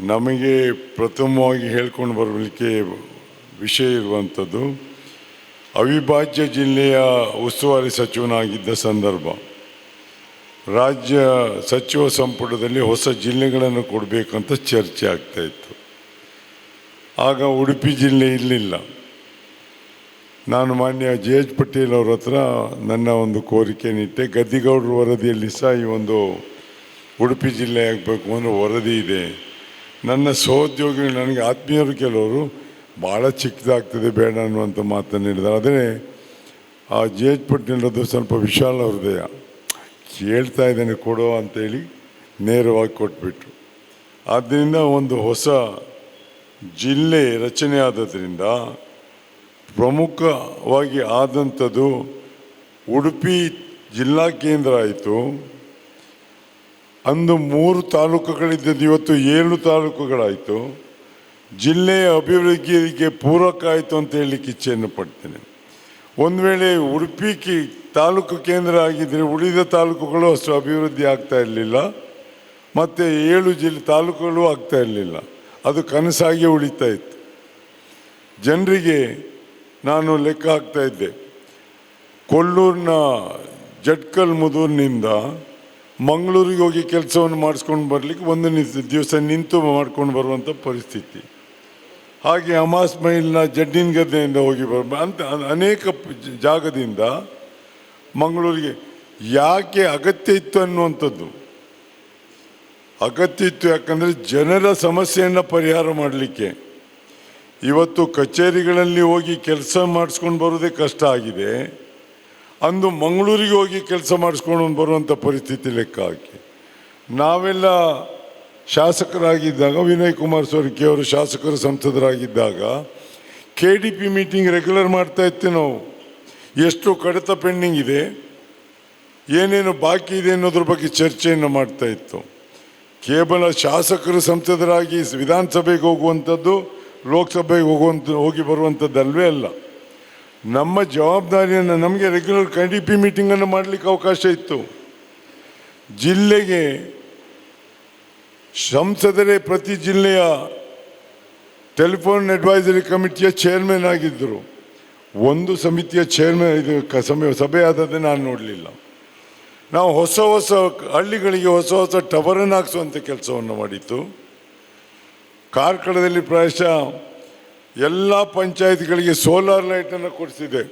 ನಮಗೆ ಪ್ರಥಮವಾಗಿ ಹೇಳ್ಕೊಂಡು ಬರಲಿಕ್ಕೆ ವಿಷಯ ಇರುವಂಥದ್ದು, ಅವಿಭಾಜ್ಯ ಜಿಲ್ಲೆಯ ಉಸ್ತುವಾರಿ ಸಚಿವನಾಗಿದ್ದ ಸಂದರ್ಭ. ರಾಜ್ಯ ಸಚಿವ ಸಂಪುಟದಲ್ಲಿ ಹೊಸ ಜಿಲ್ಲೆಗಳನ್ನು ಕೊಡಬೇಕಂತ ಚರ್ಚೆ ಆಗ್ತಾ ಇತ್ತು. ಆಗ ಉಡುಪಿ ಜಿಲ್ಲೆ ಇರಲಿಲ್ಲ. ನಾನು ಮಾನ್ಯ ಜೆ ಎಚ್ ಪಟೇಲ್ ಅವ್ರ ಹತ್ರ ನನ್ನ ಒಂದು ಕೋರಿಕೆನಿಟ್ಟೆ ಗದ್ದಿಗೌಡರ ವರದಿಯಲ್ಲಿ ಸಹ ಈ ಒಂದು ಉಡುಪಿ ಜಿಲ್ಲೆ ಆಗಬೇಕು ಅನ್ನೋ ವರದಿ ಇದೆ. ನನ್ನ ಸಹೋದ್ಯೋಗಿಗಳು ನನಗೆ ಆತ್ಮೀಯರು ಕೆಲವರು ಭಾಳ ಚಿಕ್ಕದಾಗ್ತದೆ ಬೇಡ ಅನ್ನುವಂಥ ಮಾತನ್ನು ಹೇಳಿದ್ದಾರೆ. ಅದೇ ಆ ಜಿ ಎಚ್ ಪಟೇಲ್ರದ್ದು ಸ್ವಲ್ಪ ವಿಶಾಲ ಹೃದಯ. ಕೇಳ್ತಾ ಇದ್ದೇನೆ, ಕೊಡೋ ಅಂತೇಳಿ ನೇರವಾಗಿ ಕೊಟ್ಬಿಟ್ರು. ಆದ್ದರಿಂದ ಒಂದು ಹೊಸ ಜಿಲ್ಲೆ ರಚನೆ ಆದದ್ರಿಂದ ಪ್ರಮುಖವಾಗಿ ಆದಂಥದ್ದು ಉಡುಪಿ ಜಿಲ್ಲಾ ಕೇಂದ್ರ ಆಯಿತು. ಅಂದು ಮೂರು ತಾಲೂಕುಗಳಿದ್ದದ್ದು ಇವತ್ತು ಏಳು ತಾಲೂಕುಗಳಾಯಿತು. ಜಿಲ್ಲೆಯ ಅಭಿವೃದ್ಧಿಗೆ ಪೂರಕ ಆಯಿತು ಅಂತ ಹೇಳಲಿಕ್ಕೆ ಇಚ್ಛೆಯನ್ನು ಪಡ್ತೇನೆ. ಒಂದು ವೇಳೆ ಉಡುಪಿ ತಾಲೂಕು ಕೇಂದ್ರ ಆಗಿದ್ದರೆ ಉಳಿದ ತಾಲೂಕುಗಳು ಅಷ್ಟು ಅಭಿವೃದ್ಧಿ ಆಗ್ತಾ ಇರಲಿಲ್ಲ. ಮತ್ತು ಏಳು ಜಿಲ್ಲೆ ತಾಲೂಕುಗಳು ಆಗ್ತಾ ಇರಲಿಲ್ಲ. ಅದು ಕನಸಾಗಿ ಉಳಿತಾ ಇತ್ತು. ಜನರಿಗೆ ನಾನು ಲೆಕ್ಕ ಹಾಕ್ತಾ ಇದ್ದೆ. ಕೊಲ್ಲೂರಿನ ಜಟ್ಕಲ್ ಮುದೂರಿನಿಂದ ಮಂಗಳೂರಿಗೆ ಹೋಗಿ ಕೆಲಸವನ್ನು ಮಾಡಿಸ್ಕೊಂಡು ಬರಲಿಕ್ಕೆ ಒಂದು ನಿ- ದಿವಸ ನಿಂತು ಮಾಡ್ಕೊಂಡು ಬರುವಂಥ ಪರಿಸ್ಥಿತಿ. ಹಾಗೆ ಅಮಾಸ್ ಮೈಲ್ನ ಜಡ್ಡಿನ ಗದ್ದೆಯಿಂದ ಹೋಗಿ ಬರ ಅಂತ ಅನೇಕ ಜಾಗದಿಂದ ಮಂಗಳೂರಿಗೆ ಯಾಕೆ ಅಗತ್ಯ ಇತ್ತು ಅನ್ನುವಂಥದ್ದು. ಅಗತ್ಯ ಇತ್ತು ಯಾಕಂದರೆ ಜನರ ಸಮಸ್ಯೆಯನ್ನು ಪರಿಹಾರ ಮಾಡಲಿಕ್ಕೆ. ಇವತ್ತು ಕಚೇರಿಗಳಲ್ಲಿ ಹೋಗಿ ಕೆಲಸ ಮಾಡಿಸ್ಕೊಂಡು ಬರೋದೇ ಕಷ್ಟ ಆಗಿದೆ. ಅಂದು ಮಂಗಳೂರಿಗೆ ಹೋಗಿ ಕೆಲಸ ಮಾಡಿಸ್ಕೊಂಡು ಬರುವಂಥ ಪರಿಸ್ಥಿತಿ ಲೆಕ್ಕ ಹಾಕಿ. ನಾವೆಲ್ಲ ಶಾಸಕರಾಗಿದ್ದಾಗ, ವಿನಯ್ ಕುಮಾರ್ ಸೊರಕೆ ಅವರು ಶಾಸಕರು ಸಂಸದರಾಗಿದ್ದಾಗ K D P meeting regular ಮಾಡ್ತಾ ಇತ್ತು ನಾವು. ಎಷ್ಟು ಕಡಿತ ಪೆಂಡಿಂಗ್ ಇದೆ, ಏನೇನು ಬಾಕಿ ಇದೆ ಅನ್ನೋದ್ರ ಬಗ್ಗೆ ಚರ್ಚೆಯನ್ನು ಮಾಡ್ತಾ ಇತ್ತು. ಕೇವಲ ಶಾಸಕರು ಸಂಸದರಾಗಿ ವಿಧಾನಸಭೆಗೆ ಹೋಗುವಂಥದ್ದು, ಲೋಕಸಭೆಗೆ ಹೋಗುವಂಥ, ಹೋಗಿ ಬರುವಂಥದ್ದಲ್ವೇ ಅಲ್ಲ. ನಮ್ಮ ಜವಾಬ್ದಾರಿಯನ್ನು ನಮಗೆ ರೆಗ್ಯುಲರ್ ಕೆ ಡಿ ಪಿ ಮೀಟಿಂಗನ್ನು ಮಾಡಲಿಕ್ಕೆ ಅವಕಾಶ ಇತ್ತು. ಜಿಲ್ಲೆಗೆ ಸಂಸದರೇ ಪ್ರತಿ ಜಿಲ್ಲೆಯ ಟೆಲಿಫೋನ್ ಅಡ್ವೈಸರಿ ಕಮಿಟಿಯ ಚೇರ್ಮನ್ ಆಗಿದ್ದರು ಒಂದು ಸಮಿತಿಯ ಚೇರ್ಮನ್ ಇದು ಸಮಯ ಸಭೆ ಆದದ್ದೇ ನಾನು ನೋಡಲಿಲ್ಲ. ನಾವು ಹೊಸ ಹೊಸ ಹಳ್ಳಿಗಳಿಗೆ ಹೊಸ ಹೊಸ ಟವರನ್ನು ಹಾಕಿಸುವಂಥ ಕೆಲಸವನ್ನು ಮಾಡಿತ್ತು. ಕಾರ್ಕಳದಲ್ಲಿ ಪ್ರಾಯಶಃ ಎಲ್ಲ ಪಂಚಾಯತ್ಗಳಿಗೆ ಸೋಲಾರ್ ಲೈಟನ್ನು ಕೊಡಿಸಿದೆ.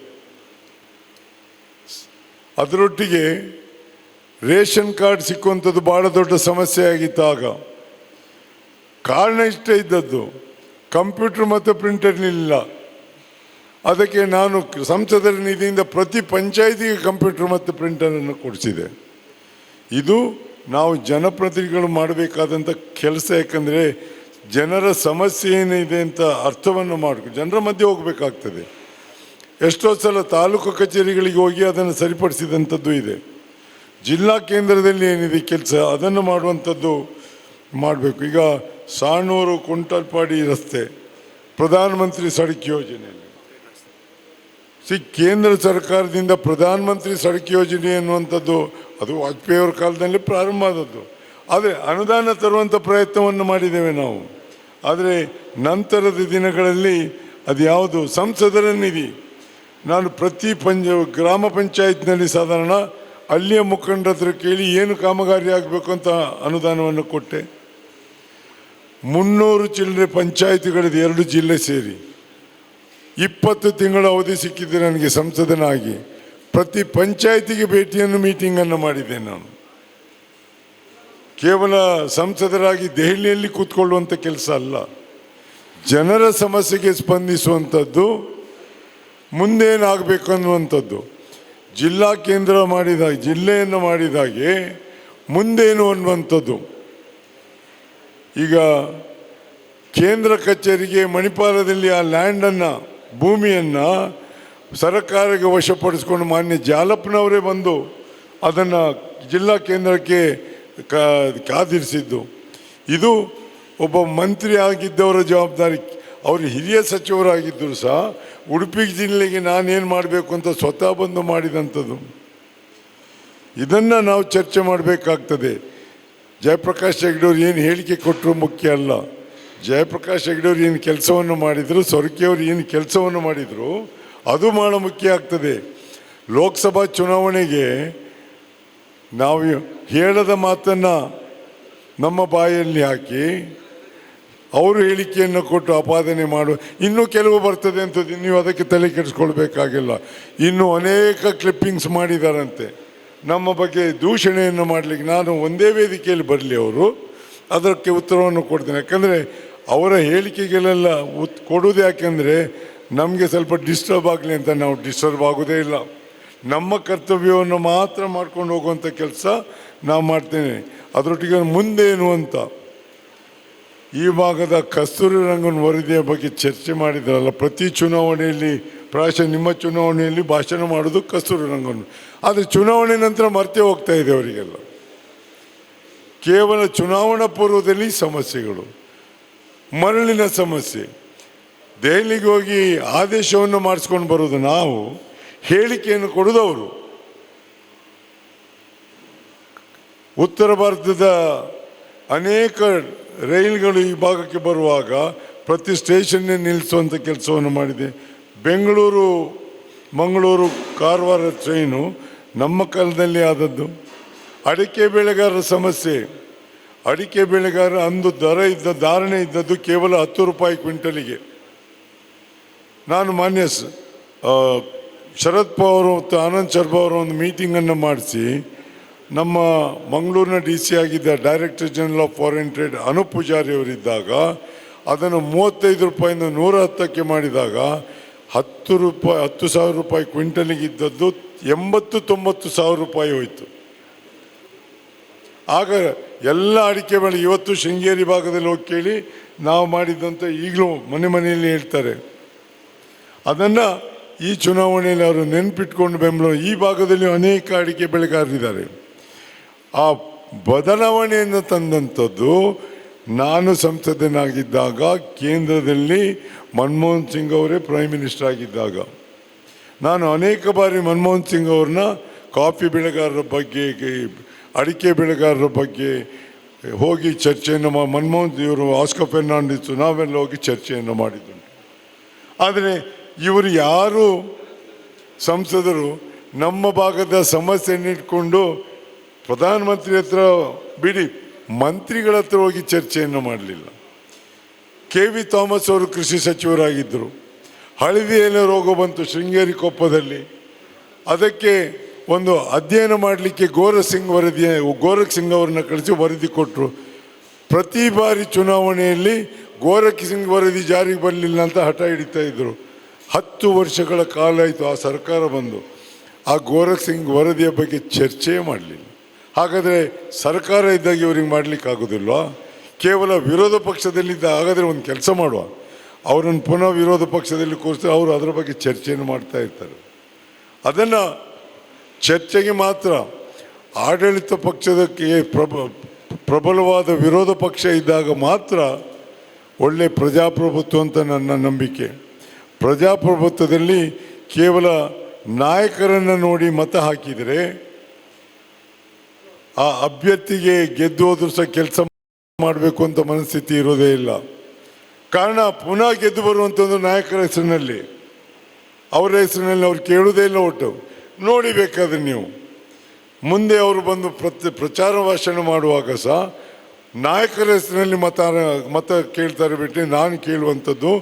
ಅದರೊಟ್ಟಿಗೆ ರೇಷನ್ ಕಾರ್ಡ್ ಸಿಕ್ಕುವಂಥದ್ದು ಭಾಳ ದೊಡ್ಡ ಸಮಸ್ಯೆ ಆಗಿತ್ತು ಆಗ. ಕಾರಣ ಇಷ್ಟೇ ಇದ್ದದ್ದು. ಕಂಪ್ಯೂಟರ್ ಮತ್ತು ಪ್ರಿಂಟರ್ ಇಲ್ಲ ಅದಕ್ಕೆ ನಾನು ಸಂಸದರ ನಿಧಿಯಿಂದ ಪ್ರತಿ ಪಂಚಾಯತಿಗೆ ಕಂಪ್ಯೂಟರ್ ಮತ್ತು ಪ್ರಿಂಟರನ್ನು ಕೊಡಿಸಿದೆ. ಇದು ನಾವು ಜನಪ್ರತಿನಿಧಿಗಳು ಮಾಡಬೇಕಾದಂಥ ಕೆಲಸ ಯಾಕಂದರೆ ಜನರ ಸಮಸ್ಯೆ ಏನಿದೆ ಅಂತ ಅರ್ಥವನ್ನು ಮಾಡಬೇಕು ಜನರ ಮಧ್ಯೆ ಹೋಗಬೇಕಾಗ್ತದೆ. ಎಷ್ಟೋ ಸಲ ತಾಲೂಕು ಕಚೇರಿಗಳಿಗೆ ಹೋಗಿ ಅದನ್ನು ಸರಿಪಡಿಸಿದಂಥದ್ದು ಇದೆ. ಜಿಲ್ಲಾ ಕೇಂದ್ರದಲ್ಲಿ ಏನಿದೆ ಕೆಲಸ, ಅದನ್ನು ಮಾಡುವಂಥದ್ದು ಮಾಡಬೇಕು. ಈಗ ಸಾಣೂರು ಕುಂಟಲ್ಪಾಡಿ ರಸ್ತೆ, ಪ್ರಧಾನಮಂತ್ರಿ ಸಡಕ್ ಯೋಜನೆ. ಸಿ, ಕೇಂದ್ರ ಸರ್ಕಾರದಿಂದ ಪ್ರಧಾನಮಂತ್ರಿ ಸಡಕ್ ಯೋಜನೆ ಅನ್ನುವಂಥದ್ದು, ಅದು ವಾಜಪೇಯಿ ಅವರ ಕಾಲದಲ್ಲಿ ಪ್ರಾರಂಭ ಆದದ್ದು. ಆದರೆ ಅನುದಾನ ತರುವಂಥ ಪ್ರಯತ್ನವನ್ನು ಮಾಡಿದ್ದೇವೆ ನಾವು. ಆದರೆ ನಂತರದ ದಿನಗಳಲ್ಲಿ ಅದು ಯಾವುದು ಸಂಸದರ ನಾನು ಪ್ರತಿ ಪಂಚ ಗ್ರಾಮ ಪಂಚಾಯತ್ನಲ್ಲಿ ಸಾಧಾರಣ ಅಲ್ಲಿಯ ಮುಖಂಡರ ಹತ್ರ ಕೇಳಿ ಏನು ಕಾಮಗಾರಿ ಆಗಬೇಕು ಅಂತ ಅನುದಾನವನ್ನು ಕೊಟ್ಟೆ. ಮುನ್ನೂರು ಚಿಲ್ಲರೆ ಪಂಚಾಯತಿಗಳಿದೆ ಎರಡು ಜಿಲ್ಲೆ ಸೇರಿ. ಇಪ್ಪತ್ತು ತಿಂಗಳ ಅವಧಿ ಸಿಕ್ಕಿದೆ ನನಗೆ ಸಂಸದನಾಗಿ. ಪ್ರತಿ ಪಂಚಾಯತಿಗೆ ಭೇಟಿಯನ್ನು ಮೀಟಿಂಗನ್ನು ಮಾಡಿದ್ದೆ ನಾನು. ಕೇವಲ ಸಂಸದರಾಗಿ ದೆಹಲಿಯಲ್ಲಿ ಕೂತ್ಕೊಳ್ಳುವಂಥ ಕೆಲಸ ಅಲ್ಲ. ಜನರ ಸಮಸ್ಯೆಗೆ ಸ್ಪಂದಿಸುವಂಥದ್ದು, ಮುಂದೇನಾಗಬೇಕು ಅನ್ನುವಂಥದ್ದು. ಜಿಲ್ಲಾ ಕೇಂದ್ರ ಮಾಡಿದಾಗ ಜಿಲ್ಲೆಯನ್ನು ಮಾಡಿದಾಗೆ ಮುಂದೇನು ಅನ್ನುವಂಥದ್ದು. ಈಗ ಕೇಂದ್ರ ಕಚೇರಿಗೆ ಮಣಿಪಾಲದಲ್ಲಿ ಆ ಲ್ಯಾಂಡನ್ನು, ಭೂಮಿಯನ್ನು ಸರ್ಕಾರಕ್ಕೆ ವಶಪಡಿಸ್ಕೊಂಡು ಮಾನ್ಯ ಜಾಲಪ್ಪನವರೇ ಬಂದು ಅದನ್ನು ಜಿಲ್ಲಾ ಕೇಂದ್ರಕ್ಕೆ ಕಾದಿರಿಸಿದ್ದು. ಇದು ಒಬ್ಬ ಮಂತ್ರಿ ಆಗಿದ್ದವರ ಜವಾಬ್ದಾರಿ. ಅವರು ಹಿರಿಯ ಸಚಿವರಾಗಿದ್ದರು ಸಹ ಉಡುಪಿ ಜಿಲ್ಲೆಗೆ ನಾನೇನು ಮಾಡಬೇಕು ಅಂತ ಸ್ವತಃ ಬಂದು ಮಾಡಿದಂಥದ್ದು. ಇದನ್ನು ನಾವು ಚರ್ಚೆ ಮಾಡಬೇಕಾಗ್ತದೆ. ಜಯಪ್ರಕಾಶ್ ಹೆಗ್ಡೆ ಅವ್ರು ಏನು ಹೇಳಿಕೆ ಕೊಟ್ಟರು ಮುಖ್ಯ ಅಲ್ಲ. ಜಯಪ್ರಕಾಶ್ ಹೆಗ್ಡೆಯವರು ಏನು ಕೆಲಸವನ್ನು ಮಾಡಿದರು, ಸೊರಕೆಯವರು ಏನು ಕೆಲಸವನ್ನು ಮಾಡಿದರು, ಅದು ಮಾಡೋ ಮುಖ್ಯ ಆಗ್ತದೆ. ಲೋಕಸಭಾ ಚುನಾವಣೆಗೆ ನಾವು ಹೇಳದ ಮಾತನ್ನು ನಮ್ಮ ಬಾಯಲ್ಲಿ ಹಾಕಿ, ಅವರು ಹೇಳಿಕೆಯನ್ನು ಕೊಟ್ಟು ಅಪಾದನೆ ಮಾಡು. ಇನ್ನೂ ಕೆಲವು ಬರ್ತದೆ ಅಂತ ನೀವು ಅದಕ್ಕೆ ತಲೆ ಕೆಡಿಸ್ಕೊಳ್ಬೇಕಾಗಿಲ್ಲ. ಇನ್ನೂ ಅನೇಕ ಕ್ಲಿಪ್ಪಿಂಗ್ಸ್ ಮಾಡಿದಾರಂತೆ. ನಮ್ಮ ಬಗ್ಗೆ ದೂಷಣೆಯನ್ನು ಮಾಡಲಿಕ್ಕೆ ನಾನು ಒಂದೇ ವೇದಿಕೆಯಲ್ಲಿ ಬರಲಿ ಅವರು. ಅದಕ್ಕೆ ಉತ್ತರವನ್ನು ಕೊಡ್ತೇನೆ. ಯಾಕಂದರೆ ಅವರ ಹೇಳಿಕೆಗಳೆಲ್ಲ ಉತ್, ಕೊಡುವುದು ಯಾಕೆಂದರೆ ನಮಗೆ ಸ್ವಲ್ಪ ಡಿಸ್ಟರ್ಬ್ ಆಗಲಿ ಅಂತ ನಾವು ಡಿಸ್ಟರ್ಬ್ ಆಗೋದೇ ಇಲ್ಲ. ನಮ್ಮ ಕರ್ತವ್ಯವನ್ನು ಮಾತ್ರ ಮಾಡ್ಕೊಂಡು ಹೋಗುವಂಥ ಕೆಲಸ ನಾವು ಮಾಡ್ತೇನೆ. ಅದರೊಟ್ಟಿಗೆ ಮುಂದೇನು ಅಂತ? ಈ ಭಾಗದ ಕಸ್ತೂರಿ ರಂಗನ ವರದಿಯ ಬಗ್ಗೆ ಚರ್ಚೆ ಮಾಡಿದ್ರಲ್ಲ, ಪ್ರತಿ ಚುನಾವಣೆಯಲ್ಲಿ, ಪ್ರಾಯಶಃ ನಿಮ್ಮ ಚುನಾವಣೆಯಲ್ಲಿ ಭಾಷಣ ಮಾಡೋದು ಕಸ್ತೂರಿ ರಂಗನ್. ಆದರೆ ಚುನಾವಣೆ ನಂತರ ಮರ್ತೇ ಹೋಗ್ತಾ ಇದೆ ಅವರಿಗೆಲ್ಲ. ಕೇವಲ ಚುನಾವಣಾ ಪೂರ್ವದಲ್ಲಿ ಸಮಸ್ಯೆಗಳು, ಮರಳಿನ ಸಮಸ್ಯೆ. ದೆಹಲಿಗೆ ಹೋಗಿ ಆದೇಶವನ್ನು ಮಾಡಿಸ್ಕೊಂಡು ಬರೋದು ನಾವು ಹೇಳಿಕೆಯನ್ನು ಕೊಡೋದವರು. ಉತ್ತರ ಭಾರತದ ಅನೇಕ ರೈಲುಗಳು ಈ ಭಾಗಕ್ಕೆ ಬರುವಾಗ ಪ್ರತಿ ಸ್ಟೇಷನ್ನೇ ನಿಲ್ಲಿಸುವಂಥ ಕೆಲಸವನ್ನು ಮಾಡಿದೆ. ಬೆಂಗಳೂರು, ಮಂಗಳೂರು ಕಾರವಾರ ಟ್ರೈನು ನಮ್ಮ ಕಾಲದಲ್ಲಿ ಆದದ್ದು. ಅಡಿಕೆ ಬೆಳೆಗಾರರ ಸಮಸ್ಯೆ. ಅಡಿಕೆ ಬೆಳೆಗಾರ ಅಂದು ದರ ಇದ್ದ, ಧಾರಣೆ ಇದ್ದದ್ದು ಕೇವಲ ಹತ್ತು ರೂಪಾಯಿ ಕ್ವಿಂಟಲಿಗೆ. ನಾನು ಮಾನ್ಯ ಶರದ್ ಪವಾರ್ ಮತ್ತು ಆನಂದ್ ಶರ್ಮಾ ಅವರ ಒಂದು ಮೀಟಿಂಗನ್ನು ಮಾಡಿಸಿ ನಮ್ಮ ಮಂಗಳೂರಿನ ಡಿ ಸಿ ಆಗಿದ್ದ director general of foreign trade Anoop Poojary ಅವರಿದ್ದಾಗ ಅದನ್ನು ಮೂವತ್ತೈದು ರೂಪಾಯಿಂದ ನೂರ ಹತ್ತಕ್ಕೆ ಮಾಡಿದಾಗ ಹತ್ತು ರೂಪಾಯಿ, ಹತ್ತು ಸಾವಿರ ರೂಪಾಯಿ ಕ್ವಿಂಟಲಿಗೆ ಇದ್ದದ್ದು ಎಂಬತ್ತು, ತೊಂಬತ್ತು ಸಾವಿರ ರೂಪಾಯಿ ಹೋಯಿತು. ಆಗ ಎಲ್ಲ ಅಡಿಕೆ ಬೆಳೆ ಇವತ್ತು ಶೃಂಗೇರಿ ಭಾಗದಲ್ಲಿ ಹೋಗಿ ಕೇಳಿ ನಾವು ಮಾಡಿದ್ದಂತ ಈಗಲೂ ಮನೆ ಮನೆಯಲ್ಲಿ ಹೇಳ್ತಾರೆ. ಅದನ್ನು ಈ ಚುನಾವಣೆಯಲ್ಲಿ ಅವರು ನೆನಪಿಟ್ಕೊಂಡು ಬೆಂಬಲ ಈ ಭಾಗದಲ್ಲಿ ಅನೇಕ ಅಡಿಕೆ ಬೆಳೆಗಾರರಿದ್ದಾರೆ. ಆ ಬದಲಾವಣೆಯನ್ನು ತಂದಂಥದ್ದು ನಾನು ಸಂಸದನಾಗಿದ್ದಾಗ, ಕೇಂದ್ರದಲ್ಲಿ ಮನಮೋಹನ್ ಸಿಂಗ್ ಅವರೇ ಪ್ರೈಮ್ ಮಿನಿಸ್ಟರ್ ಆಗಿದ್ದಾಗ. ನಾನು ಅನೇಕ ಬಾರಿ ಮನಮೋಹನ್ ಸಿಂಗ್ ಅವ್ರನ್ನ ಕಾಫಿ ಬೆಳೆಗಾರರ ಬಗ್ಗೆ, ಅಡಿಕೆ ಬೆಳೆಗಾರರ ಬಗ್ಗೆ ಹೋಗಿ ಚರ್ಚೆಯನ್ನು ಮನಮೋಹನ್ ಇವರು ಆಸ್ಕರ್ ಫೆರ್ನಾಂಡಿಸು ನಾವೆಲ್ಲ ಹೋಗಿ ಚರ್ಚೆಯನ್ನು ಮಾಡಿದ್ದುಂಟು ಆದರೆ ಇವರು ಯಾರು? ಸಂಸದರು, ನಮ್ಮ ಭಾಗದ ಸಮಸ್ಯೆಯನ್ನು ಇಟ್ಕೊಂಡು ಪ್ರಧಾನಮಂತ್ರಿ ಹತ್ರ ಬಿಡಿ, ಮಂತ್ರಿಗಳ ಹತ್ರ ಹೋಗಿ ಚರ್ಚೆಯನ್ನು ಮಾಡಲಿಲ್ಲ. ಕೆ ವಿ ಥಾಮಸ್ ಅವರು ಕೃಷಿ ಸಚಿವರಾಗಿದ್ದರು. ಹಳದಿ ಎಲೆ ರೋಗ ಬಂತು ಶೃಂಗೇರಿ ಕೊಪ್ಪದಲ್ಲಿ. ಅದಕ್ಕೆ ಒಂದು ಅಧ್ಯಯನ ಮಾಡಲಿಕ್ಕೆ ಗೋರಖ್ ಸಿಂಗ್ ವರದಿ, ಗೋರಖ್ ಸಿಂಗ್ ಅವ್ರನ್ನ ಕಳಿಸಿ ವರದಿ ಕೊಟ್ಟರು ಪ್ರತಿ ಬಾರಿ ಚುನಾವಣೆಯಲ್ಲಿ ಗೋರಖ್ ಸಿಂಗ್ ವರದಿ ಜಾರಿಗೆ ಬರಲಿಲ್ಲ ಅಂತ ಹಠ ಹಿಡಿತಾ ಇದ್ದರು ಹತ್ತು ವರ್ಷಗಳ ಕಾಲ ಆಯಿತು, ಆ ಸರ್ಕಾರ ಬಂದು. ಆ ಗೋರಖ್ ಸಿಂಗ್ ವರದಿಯ ಬಗ್ಗೆ ಚರ್ಚೆ ಮಾಡಲಿಲ್ಲ. ಹಾಗಾದರೆ ಸರ್ಕಾರ ಇದ್ದಾಗ ಇವ್ರಿಗೆ ಮಾಡಲಿಕ್ಕೆ ಆಗೋದಿಲ್ವಾ? ಕೇವಲ ವಿರೋಧ ಪಕ್ಷದಲ್ಲಿದ್ದ ಹಾಗಾದರೆ ಒಂದು ಕೆಲಸ ಮಾಡುವ. ಅವರನ್ನು ಪುನಃ ವಿರೋಧ ಪಕ್ಷದಲ್ಲಿ ಕೂರಿಸಿದ್ರೆ ಅವರು ಅದರ ಬಗ್ಗೆ ಚರ್ಚೆಯನ್ನು ಮಾಡ್ತಾ ಇರ್ತಾರೆ. ಅದನ್ನು ಚರ್ಚೆಗೆ ಮಾತ್ರ ಆಡಳಿತ ಪಕ್ಷದಕ್ಕೆ ಪ್ರಬ, ಪ್ರಬಲವಾದ ವಿರೋಧ ಪಕ್ಷ ಇದ್ದಾಗ ಮಾತ್ರ ಒಳ್ಳೆ ಪ್ರಜಾಪ್ರಭುತ್ವ ಅಂತ ನನ್ನ ನಂಬಿಕೆ. ಪ್ರಜಾಪ್ರಭುತ್ವದಲ್ಲಿ ಕೇವಲ ನಾಯಕರನ್ನು ನೋಡಿ ಮತ ಹಾಕಿದರೆ ಆ ಅಭ್ಯರ್ಥಿಗೆ ಗೆದ್ದು ಸಹ ಕೆಲಸ ಮಾಡಬೇಕು ಅಂತ ಮನಸ್ಥಿತಿ ಇರೋದೇ ಇಲ್ಲ. ಕಾರಣ ಪುನಃ ಗೆದ್ದು ಬರುವಂಥದ್ದು ನಾಯಕರ ಹೆಸರಿನಲ್ಲಿ, ಅವರ ಹೆಸರಿನಲ್ಲಿ ಅವ್ರು ಕೇಳುವುದೇ ಇಲ್ಲ ಒಟ್ಟು. ನೋಡಿಬೇಕಾದ್ರೆ ನೀವು. ಮುಂದೆ ಅವರು ಬಂದು ಪ್ರತಿ ಪ್ರಚಾರ ಭಾಷಣ ಮಾಡುವಾಗ ಸಹ ನಾಯಕರ ಹೆಸರಿನಲ್ಲಿ ಮತ ಮತ ಕೇಳ್ತಾರೆ ಬಿಟ್ಟು ನಾನು ಕೇಳುವಂಥದ್ದು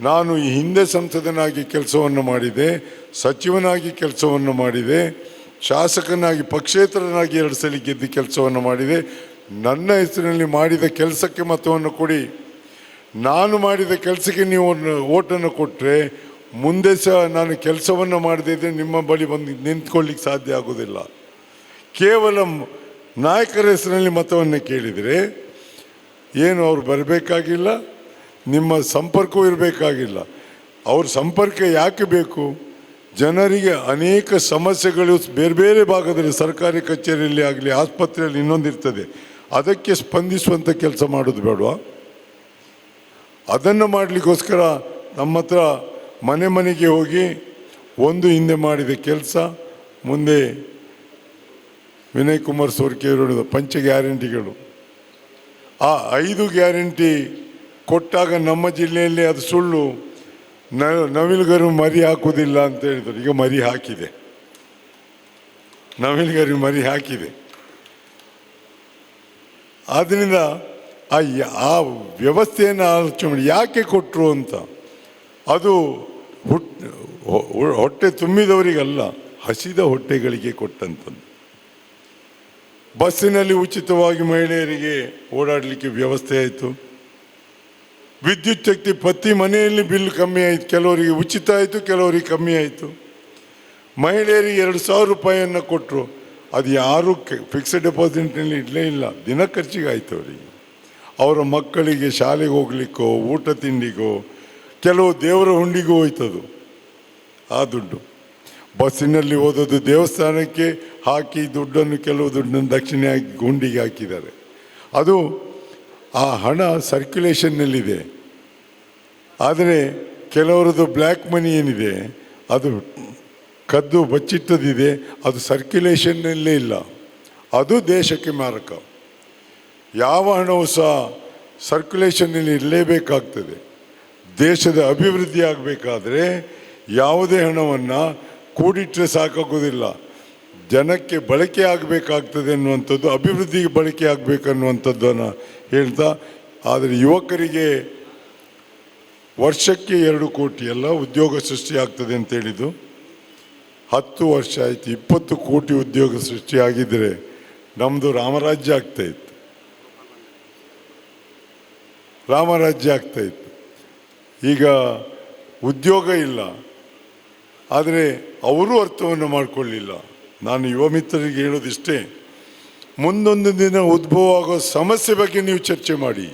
ನಾನು ಈ ಹಿಂದೆ ಸಂಸದನಾಗಿ ಕೆಲಸವನ್ನು ಮಾಡಿದೆ, ಸಚಿವನಾಗಿ ಕೆಲಸವನ್ನು ಮಾಡಿದೆ, ಶಾಸಕನಾಗಿ, ಪಕ್ಷೇತರನಾಗಿ ಎರಡು ಸಲ ಗೆದ್ದು ಕೆಲಸವನ್ನು ಮಾಡಿದೆ. ನನ್ನ ಹೆಸರಿನಲ್ಲಿ ಮಾಡಿದ ಕೆಲಸಕ್ಕೆ ಮತವನ್ನು ಕೊಡಿ. ನಾನು ಮಾಡಿದ ಕೆಲಸಕ್ಕೆ ನೀವು ಓಟನ್ನು ಕೊಟ್ಟರೆ ಮುಂದೆ ಸಹ ನಾನು ಕೆಲಸವನ್ನು ಮಾಡದಿದ್ದರೆ ನಿಮ್ಮ ಬಳಿ ಬಂದು ನಿಂತ್ಕೊಳ್ಳಿಕ್ಕೆ ಸಾಧ್ಯ ಆಗೋದಿಲ್ಲ. ಕೇವಲ ನಾಯಕರ ಹೆಸರಿನಲ್ಲಿ ಮತವನ್ನು ಕೇಳಿದರೆ, ಏನು ಅವರು ಬರಬೇಕಾಗಿಲ್ಲ? ನಿಮ್ಮ ಸಂಪರ್ಕವೂ ಇರಬೇಕಾಗಿಲ್ಲ. ಅವ್ರ ಸಂಪರ್ಕ ಯಾಕೆ ಬೇಕು? ಜನರಿಗೆ ಅನೇಕ ಸಮಸ್ಯೆಗಳು ಬೇರೆ ಬೇರೆ ಭಾಗದಲ್ಲಿ ಸರ್ಕಾರಿ ಕಚೇರಿಯಲ್ಲಿ ಆಗಲಿ, ಆಸ್ಪತ್ರೆಯಲ್ಲಿ ಇನ್ನೊಂದಿರ್ತದೆ ಅದಕ್ಕೆ ಸ್ಪಂದಿಸುವಂಥ ಕೆಲಸ ಮಾಡೋದು ಬೇಡವಾ? ಅದನ್ನು ಮಾಡಲಿಕ್ಕೋಸ್ಕರ ನಮ್ಮ ಹತ್ರ ಮನೆ ಮನೆಗೆ ಹೋಗಿ ಒಂದು ಹಿಂದೆ ಮಾಡಿದ ಕೆಲಸ, ಮುಂದೆ ವಿನಯ್ ಕುಮಾರ್ ಸೋರ್ಕೆ ಹೇಳಿದ ಪಂಚ ಗ್ಯಾರಂಟಿಗಳು. ಆ ಐದು ಗ್ಯಾರಂಟಿ ಕೊಟ್ಟಾಗ ನಮ್ಮ ಜಿಲ್ಲೆಯಲ್ಲಿ ಅದು ಸುಳ್ಳು. ನ, ನವಿಲುಗರು ಮರಿ ಹಾಕುವುದಿಲ್ಲ ಅಂತ ಹೇಳಿದರು. ಈಗ ಮರಿ ಹಾಕಿದೆ. ನವಿಲುಗರು ಮರಿ ಹಾಕಿದೆ. ಆದ್ದರಿಂದ ಆ ಆ ವ್ಯವಸ್ಥೆಯನ್ನು ಆಲೋಚನೆ ಮಾಡಿ. ಯಾಕೆ ಕೊಟ್ಟರು ಅಂತ? ಅದು ಹುಟ್ ಹೊಟ್ಟೆ ತುಂಬಿದವರಿಗಲ್ಲ, ಹಸಿದ ಹೊಟ್ಟೆಗಳಿಗೆ ಕೊಟ್ಟಂಥದ್ದು ಬಸ್ಸಿನಲ್ಲಿ ಉಚಿತವಾಗಿ ಮಹಿಳೆಯರಿಗೆ ಓಡಾಡಲಿಕ್ಕೆ ವ್ಯವಸ್ಥೆ ಆಯಿತು. ವಿದ್ಯುತ್ ಶಕ್ತಿ ಪ್ರತಿ ಮನೆಯಲ್ಲಿ ಬಿಲ್ ಕಮ್ಮಿ ಆಯಿತು. ಕೆಲವರಿಗೆ ಉಚಿತ ಆಯಿತು, ಕೆಲವರಿಗೆ ಕಮ್ಮಿ ಆಯಿತು. ಮಹಿಳೆಯರಿಗೆ ಎರಡು ಸಾವಿರ ರೂಪಾಯಿಯನ್ನು ಕೊಟ್ಟರು ಅದು ಯಾರೂ ಫಿಕ್ಸ್ಡ್ ಡೆಪಾಸಿಟ್ನಲ್ಲಿ ಇಡಲೇ ಇಲ್ಲ. ದಿನ ಖರ್ಚಿಗೆ ಆಯಿತು ಅವರಿಗೆ. ಅವರ ಮಕ್ಕಳಿಗೆ ಶಾಲೆಗೆ ಹೋಗ್ಲಿಕ್ಕೋ, ಊಟ ತಿಂಡಿಗೋ, ಕೆಲವು ದೇವರ ಹುಂಡಿಗೂ ಹೋಯ್ತದು. ಆ ದುಡ್ಡು. ಬಸ್ಸಿನಲ್ಲಿ ಓದೋದು ದೇವಸ್ಥಾನಕ್ಕೆ ಹಾಕಿ ದುಡ್ಡನ್ನು ಕೆಲವು ದುಡ್ಡನ್ನು ದಕ್ಷಿಣೆ ಹಾಕಿ, ಗುಂಡಿಗೆ ಹಾಕಿದ್ದಾರೆ. ಅದು ಆ ಹಣ ಸರ್ಕ್ಯುಲೇಷನ್ನಲ್ಲಿದೆ ಆದರೆ ಕೆಲವರದ್ದು ಬ್ಲ್ಯಾಕ್ ಮನಿ ಏನಿದೆ, ಅದು ಕದ್ದು ಬಚ್ಚಿಟ್ಟದಿದೆ ಅದು ಸರ್ಕ್ಯುಲೇಷನ್ನಲ್ಲೇ ಇಲ್ಲ. ಅದು ದೇಶಕ್ಕೆ ಮಾರಕ. ಯಾವ ಹಣವು ಸಹ ಸರ್ಕ್ಯುಲೇಷನ್ನಲ್ಲಿ ಇರಲೇಬೇಕಾಗ್ತದೆ. ದೇಶದ ಅಭಿವೃದ್ಧಿ ಆಗಬೇಕಾದ್ರೆ ಯಾವುದೇ ಹಣವನ್ನು ಕೂಡಿಟ್ಟರೆ ಸಾಕಾಗೋದಿಲ್ಲ. ಜನಕ್ಕೆ ಬಳಕೆ ಆಗಬೇಕಾಗ್ತದೆ ಅನ್ನುವಂಥದ್ದು ಅಭಿವೃದ್ಧಿಗೆ ಬಳಕೆ ಆಗಬೇಕನ್ನುವಂಥದ್ದನ್ನು ಹೇಳ್ತಾ, ಆದರೆ ಯುವಕರಿಗೆ ವರ್ಷಕ್ಕೆ ಎರಡು ಕೋಟಿ ಎಲ್ಲ ಉದ್ಯೋಗ ಸೃಷ್ಟಿಯಾಗ್ತದೆ ಅಂತ ಹೇಳಿದ್ದು. ಹತ್ತು ವರ್ಷ ಆಯಿತು, ಇಪ್ಪತ್ತು ಕೋಟಿ ಉದ್ಯೋಗ ಸೃಷ್ಟಿಯಾಗಿದ್ದರೆ ನಮ್ಮದು ರಾಮರಾಜ್ಯ ಆಗ್ತಾ ಇತ್ತು. ರಾಮರಾಜ್ಯ ಆಗ್ತಾ ಇತ್ತು. ಈಗ ಉದ್ಯೋಗ ಇಲ್ಲ, ಆದರೆ ಅವರೂ ಅರ್ಥವನ್ನು ಮಾಡಿಕೊಳ್ಳಿಲ್ಲ. ನಾನು ಯುವ ಮಿತ್ರರಿಗೆ ಹೇಳೋದಿಷ್ಟೇ, ಮುಂದೊಂದು ದಿನ ಉದ್ಭವ ಆಗೋ ಸಮಸ್ಯೆ ಬಗ್ಗೆ ನೀವು ಚರ್ಚೆ ಮಾಡಿ.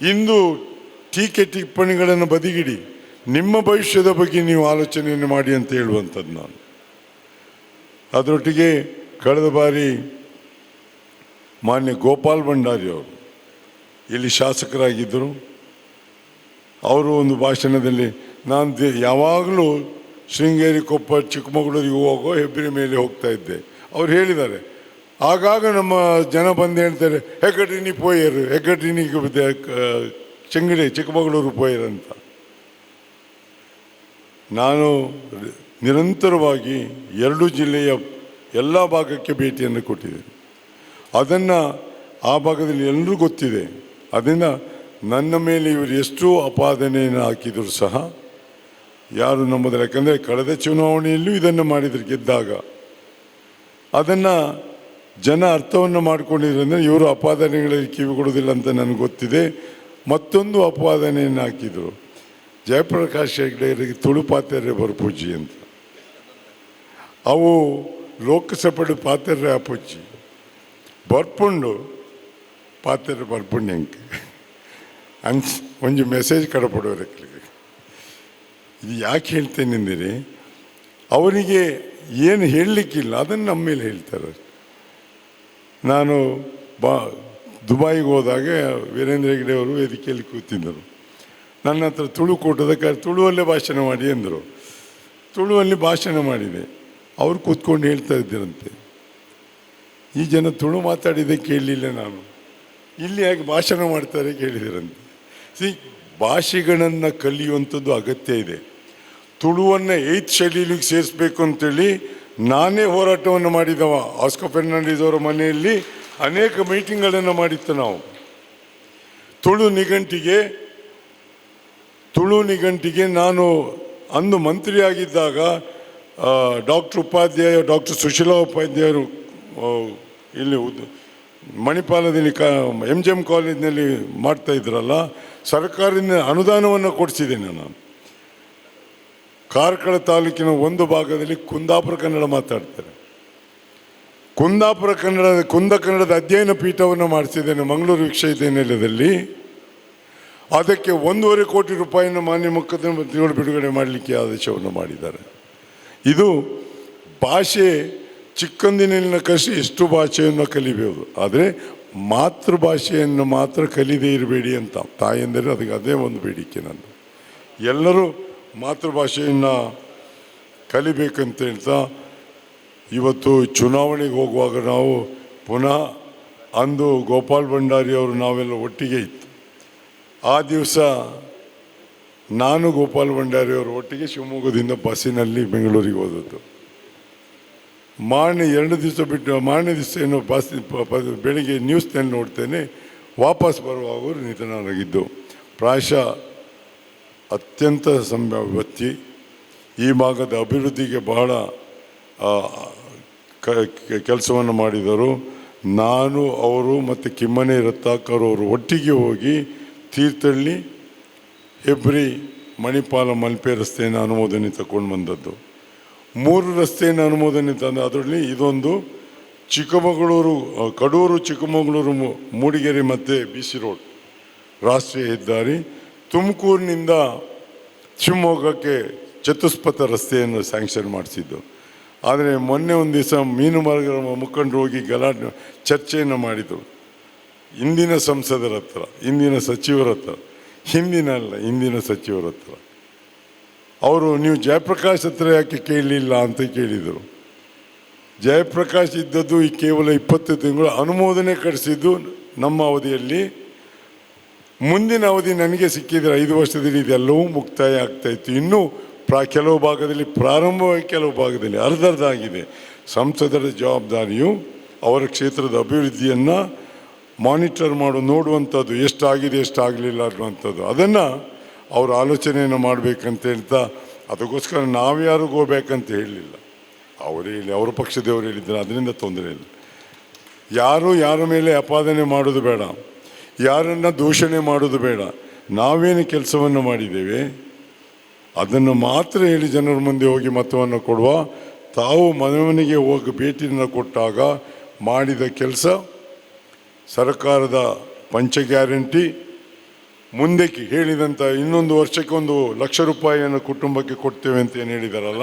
ಇಂದು ಟೀಕೆ ಟಿಪ್ಪಣಿಗಳನ್ನು ಬದಿಗಿಡಿ, ನಿಮ್ಮ ಭವಿಷ್ಯದ ಬಗ್ಗೆ ನೀವು ಆಲೋಚನೆಯನ್ನು ಮಾಡಿ ಅಂತ ಹೇಳುವಂಥದ್ದು ನಾನು. ಅದರೊಟ್ಟಿಗೆ ಕಳೆದ ಬಾರಿ ಮಾನ್ಯ ಗೋಪಾಲ್ ಭಂಡಾರಿ ಅವರು ಇಲ್ಲಿ ಶಾಸಕರಾಗಿದ್ದರು. ಅವರು ಒಂದು ಭಾಷಣದಲ್ಲಿ, ನಾನು ಯಾವಾಗಲೂ ಶೃಂಗೇರಿ ಕೊಪ್ಪ ಚಿಕ್ಕಮಗಳೂರಿಗೆ ಹೋಗೋ ಹೆಬ್ಬರಿ ಮೇಲೆ ಹೋಗ್ತಾ ಇದ್ದೆ. ಅವ್ರು ಹೇಳಿದ್ದಾರೆ, ಆಗಾಗ ನಮ್ಮ ಜನ ಬಂದು ಹೇಳ್ತಾರೆ, ಹೆಗ್ಗಟ್ಟಿನಿ ಪೋಯರು, ಹೆಗ್ಗಟ್ಟಿನಿ ಚಂಗಡಿ, ಚಿಕ್ಕಮಗಳೂರು ಪೋಯರ್ ಅಂತ. ನಾನು ನಿರಂತರವಾಗಿ ಎರಡು ಜಿಲ್ಲೆಯ ಎಲ್ಲ ಭಾಗಕ್ಕೆ ಭೇಟಿಯನ್ನು ಕೊಟ್ಟಿದ್ದೇನೆ. ಅದನ್ನು ಆ ಭಾಗದಲ್ಲಿ ಎಲ್ಲರೂ ಗೊತ್ತಿದೆ. ಅದನ್ನು ನನ್ನ ಮೇಲೆ ಇವರು ಎಷ್ಟು ಅಪಾದನೆಯನ್ನು ಹಾಕಿದರೂ ಸಹ ಯಾರು ನಂಬುದಿಲ್ಲ. ಯಾಕಂದರೆ ಕಳೆದ ಚುನಾವಣೆಯಲ್ಲೂ ಇದನ್ನು ಮಾಡಿದ್ರು ಗೆದ್ದಾಗ. ಅದನ್ನು ಜನ ಅರ್ಥವನ್ನು ಮಾಡಿಕೊಂಡಿದ್ರಿಂದ ಇವರು ಅಪಾದನೆಗಳಿಗೆ ಕಿವಿ ಕೊಡೋದಿಲ್ಲ ಅಂತ ನನಗೆ ಗೊತ್ತಿದೆ. ಮತ್ತೊಂದು ಅಪಾದನೆಯನ್ನು ಹಾಕಿದರು. ಜಯಪ್ರಕಾಶ್ ಹೆಗ್ಡೆಯವರಿಗೆ ತುಳು ಪಾತ್ರೆ ಬರ್ಪೂಜಿ ಅಂತ. ಅವು ಲೋಕಸಭೆ ಪಾತ್ರೆ ಅಪೂಜಿ ಬರ್ಪುಂಡು ಪಾತ್ರೆ ಬರ್ಪುಂಡು ಹೆಂಗೆ. ಅಂಚ್ ಒಂದು ಮೆಸೇಜ್ ಕಡಪಡೋರಕ್ಕೆ ಇದು ಯಾಕೆ ಹೇಳ್ತೇನೆಂದರೆ ಅವರಿಗೆ ಏನು ಹೇಳಲಿಕ್ಕಿಲ್ಲ, ಅದನ್ನು ನಮ್ಮ ಮೇಲೆ ಹೇಳ್ತಾರೆ. ನಾನು ಬಾ ದುಬಾಯಿಗೆ ಹೋದಾಗ ವೀರೇಂದ್ರ ಹೆಗ್ಡೆ ಅವರು ವೇದಿಕೆಯಲ್ಲಿ ಕೂತಿದ್ದರು. ನನ್ನ ಹತ್ರ ತುಳು ಕೂಟದ ತುಳುವಲ್ಲೇ ಭಾಷಣ ಮಾಡಿ ಅಂದರು ತುಳುವಲ್ಲಿ ಭಾಷಣ ಮಾಡಿದೆ. ಅವರು ಕೂತ್ಕೊಂಡು ಹೇಳ್ತಾ ಇದ್ದೀರಂತೆ ಈ ಜನ ತುಳು ಮಾತಾಡಿದೆ ಕೇಳಲಿಲ್ಲ ನಾನು. ಇಲ್ಲಿ ಹೇಗೆ ಭಾಷಣ ಮಾಡ್ತಾರೆ ಕೇಳಿದಿರಂತೆ. ಸಿ ಭಾಷೆಗಳನ್ನು ಕಲಿಯುವಂಥದ್ದು ಅಗತ್ಯ ಇದೆ. ತುಳುವನ್ನು ಏತ್ ಶೈಲಿಗೆ ಸೇರಿಸ್ಬೇಕು ಅಂತೇಳಿ ನಾನೇ ಹೋರಾಟವನ್ನು ಮಾಡಿದವ. ಆಸ್ಕೋ ಫೆರ್ನಾಂಡಿಸ್ ಅವರ ಮನೆಯಲ್ಲಿ ಅನೇಕ ಮೀಟಿಂಗ್ಗಳನ್ನು ಮಾಡಿತ್ತು ನಾವು. ತುಳು ನಿಘಂಟಿಗೆ ತುಳು ನಿಘಂಟಿಗೆ ನಾನು ಅಂದು ಮಂತ್ರಿಯಾಗಿದ್ದಾಗ ಡಾಕ್ಟರ್ ಉಪಾಧ್ಯಾಯ, ಡಾಕ್ಟರ್ ಸುಶೀಲಾ ಉಪಾಧ್ಯಾಯರು ಇಲ್ಲಿ ಮಣಿಪಾಲದಲ್ಲಿ ಕ ಎಂ ಜಿ ಎಂ ಕಾಲೇಜಿನಲ್ಲಿ ಮಾಡ್ತಾ ಇದ್ರಲ್ಲ, ಸರ್ಕಾರದಿಂದ ಅನುದಾನವನ್ನು ಕೊಡಿಸಿದ್ದೇನೆ ನಾನು. ಕಾರ್ಕಳ ತಾಲೂಕಿನ ಒಂದು ಭಾಗದಲ್ಲಿ ಕುಂದಾಪುರ ಕನ್ನಡ ಮಾತಾಡ್ತಾರೆ. ಕುಂದಾಪುರ ಕನ್ನಡ, ಕುಂದ ಕನ್ನಡದ ಅಧ್ಯಯನ ಪೀಠವನ್ನು ಮಾಡಿಸಿದ್ದೇನೆ, ಮಂಗಳೂರು ವಿಶ್ವವಿದ್ಯಾನಿಲಯದಲ್ಲಿ ಅದಕ್ಕೆ ಒಂದೂವರೆ ಕೋಟಿ ರೂಪಾಯಿಯನ್ನು ಮಾನ್ಯ ಮುಖ್ಯಮಂತ್ರಿಗಳು ಬಿಡುಗಡೆ ಮಾಡಲಿಕ್ಕೆ ಆದೇಶವನ್ನು ಮಾಡಿದ್ದಾರೆ. ಇದು ಭಾಷೆ ಚಿಕ್ಕಂದಿನಲ್ಲಿನ ಕಸಿ ಎಷ್ಟು ಭಾಷೆಯನ್ನು ಕಲಿಬೇಕು ಆದರೆ ಮಾತೃಭಾಷೆಯನ್ನು ಮಾತ್ರ ಕಲಿದೇ ಇರಬೇಡಿ ಅಂತ. ತಾಯಂದರೆ ಅದಕ್ಕೆ ಅದೇ ಒಂದು ಬೇಡಿಕೆ ನಾನು ಎಲ್ಲರೂ ಮಾತೃಭಾಷೆಯನ್ನು ಕಲಿಬೇಕಂತ ಹೇಳ್ತಾ ಇವತ್ತು ಚುನಾವಣೆಗೆ ಹೋಗುವಾಗ ನಾವು ಪುನಃ ಅಂದು ಗೋಪಾಲ್ ಭಂಡಾರಿ ಅವರು ನಾವೆಲ್ಲ ಒಟ್ಟಿಗೆ ಇತ್ತು. ಆ ದಿವಸ ನಾನು ಗೋಪಾಲ್ ಭಂಡಾರಿ ಅವರು ಒಟ್ಟಿಗೆ ಶಿವಮೊಗ್ಗದಿಂದ ಬಸ್ಸಿನಲ್ಲಿ ಬೆಂಗಳೂರಿಗೆ ಹೋದದ್ದು. ಮಾರನೇ ಎರಡು ದಿವಸ ಬಿಟ್ಟು ಮಾರನೇ ದಿವಸ ಏನು ಬಸ್ ಬೆಳಿಗ್ಗೆ ನ್ಯೂಸ್ನಲ್ಲಿ ನೋಡ್ತೇನೆ ವಾಪಸ್ ಬರುವಾಗ ನಿಧನರಾಗಿದ್ದು. ಪ್ರಾಯಶಃ ಅತ್ಯಂತ ವ್ಯಕ್ತಿ ಈ ಭಾಗದ ಅಭಿವೃದ್ಧಿಗೆ ಬಹಳ ಕೆಲಸವನ್ನು ಮಾಡಿದರು. ನಾನು, ಅವರು ಮತ್ತು ಕಿಮ್ಮನೆ ರತ್ತಾಕರ್ ಅವರು ಒಟ್ಟಿಗೆ ಹೋಗಿ ತೀರ್ಥಹಳ್ಳಿ ಹೆಬ್ರಿ ಮಣಿಪಾಲ ಮಲ್ಪೆ ರಸ್ತೆಯನ್ನು ಅನುಮೋದನೆ ತಗೊಂಡು ಬಂದದ್ದು. ಮೂರು ರಸ್ತೆಯನ್ನು ಅನುಮೋದನೆ ತಂದ ಅದರಲ್ಲಿ ಇದೊಂದು ಚಿಕ್ಕಮಗಳೂರು ಕಡೂರು ಚಿಕ್ಕಮಗಳೂರು ಮೂಡಿಗೆರೆ ಮತ್ತು ಬಿ ಸಿ ರೋಡ್ ರಾಷ್ಟ್ರೀಯ ಹೆದ್ದಾರಿ. ತುಮಕೂರಿನಿಂದ ಶಿವಮೊಗ್ಗಕ್ಕೆ ಚತುಷ್ಪಥ ರಸ್ತೆಯನ್ನು ಸ್ಯಾಂಕ್ಷನ್ ಮಾಡಿಸಿದ್ದು. ಆದರೆ ಮೊನ್ನೆ ಒಂದು ದಿವಸ ಮೀನು ಮಾರ್ಗ ಮುಖಂಡರು ಹೋಗಿ ಗಲಾಟೆ, ಚರ್ಚೆಯನ್ನು ಮಾಡಿದರು. ಇಂದಿನ ಸಂಸದರ ಹತ್ರ ಇಂದಿನ ಸಚಿವರ ಹತ್ರ. ಹಿಂದಿನ ಅಲ್ಲ ಇಂದಿನ ಸಚಿವರ ಹತ್ರ. ಅವರು, ನೀವು ಜಯಪ್ರಕಾಶ್ ಹತ್ರ ಯಾಕೆ ಕೇಳಲಿಲ್ಲ ಅಂತ ಕೇಳಿದರು. ಜಯಪ್ರಕಾಶ್ ಇದ್ದದ್ದು ಈ ಕೇವಲ ಇಪ್ಪತ್ತು ತಿಂಗಳು ಅನುಮೋದನೆ ಕಟ್ಟಿಸಿದ್ದು ನಮ್ಮ ಅವಧಿಯಲ್ಲಿ ಮುಂದಿನ ಅವಧಿ ನನಗೆ ಸಿಕ್ಕಿದ್ರೆ ಐದು ವರ್ಷದಲ್ಲಿ ಇದೆಲ್ಲವೂ ಮುಕ್ತಾಯ ಆಗ್ತಾ ಇತ್ತು. ಇನ್ನೂ ಪ್ರಾ, ಕೆಲವು ಭಾಗದಲ್ಲಿ ಪ್ರಾರಂಭವಾಗಿ ಕೆಲವು ಭಾಗದಲ್ಲಿ ಅರ್ಧರ್ಧ ಅರ್ಧ ಆಗಿದೆ ಸಂಸದರ ಜವಾಬ್ದಾರಿಯು ಅವರ ಕ್ಷೇತ್ರದ ಅಭಿವೃದ್ಧಿಯನ್ನು ಮಾನಿಟರ್ ಮಾಡು, ನೋಡುವಂಥದ್ದು ಎಷ್ಟಾಗಿದೆ, ಎಷ್ಟಾಗಲಿಲ್ಲ ಅನ್ನುವಂಥದ್ದು. ಅದನ್ನು ಅವರು ಆಲೋಚನೆಯನ್ನು ಮಾಡಬೇಕಂತ ಹೇಳ್ತಾ, ಅದಕ್ಕೋಸ್ಕರ ನಾವ್ಯಾರು ಹೋಗ್ಬೇಕಂತ ಹೇಳಲಿಲ್ಲ ಅವರೇ ಹೇಳಿ, ಅವರ ಪಕ್ಷದವರು ಹೇಳಿದ್ದಾರೆ ಅದರಿಂದ ತೊಂದರೆ ಇಲ್ಲ. ಯಾರು ಯಾರ ಮೇಲೆ ಅಪಾದನೆ ಮಾಡೋದು ಬೇಡ. ಯಾರನ್ನ ದೂಷಣೆ ಮಾಡೋದು ಬೇಡ. ನಾವೇನು ಕೆಲಸವನ್ನು ಮಾಡಿದ್ದೇವೆ? ಅದನ್ನು ಮಾತ್ರ ಹೇಳಿ ಜನರ ಮುಂದೆ ಹೋಗಿ ಮತವನ್ನು ಕೊಡುವ. ತಾವು ಮನೆ ಮನೆಗೆ ಹೋಗಿ ಭೇಟಿಯನ್ನು ಕೊಟ್ಟಾಗ ಮಾಡಿದ ಕೆಲಸ ಸರ್ಕಾರದ ಪಂಚ ಗ್ಯಾರಂಟಿ. ಮುಂದಕ್ಕೆ ಹೇಳಿದಂಥ ಇನ್ನೊಂದು ವರ್ಷಕ್ಕೆ ಒಂದು ಲಕ್ಷ ರೂಪಾಯಿಯನ್ನು ಕುಟುಂಬಕ್ಕೆ ಕೊಡ್ತೇವೆ ಅಂತ ಏನು ಹೇಳಿದಾರಲ್ಲ?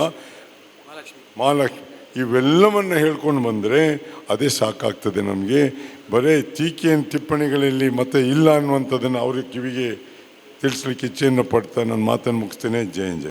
ಮಹಾಲಕ್ಷ್ಮಿ. ಇವೆಲ್ಲವನ್ನು ಹೇಳ್ಕೊಂಡು ಬಂದರೆ ಅದೇ ಸಾಕಾಗ್ತದೆ ನಮಗೆ. ಬರೀ ಟೀಕೆ ಟಿಪ್ಪಣಿಗಳಲ್ಲಿ ಮತ್ತೆ ಇಲ್ಲ ಅನ್ನುವಂಥದ್ದನ್ನು ಅವ್ರ ಕಿವಿಗೆ ತಿಳಿಸ್ಲಿಕ್ಕೆ ಇಚ್ಛೆಯನ್ನು ಪಡ್ತಾ ನನ್ನ ಮಾತನ್ನು ಮುಗಿಸ್ತೇನೆ. ಜಯ ಜಯ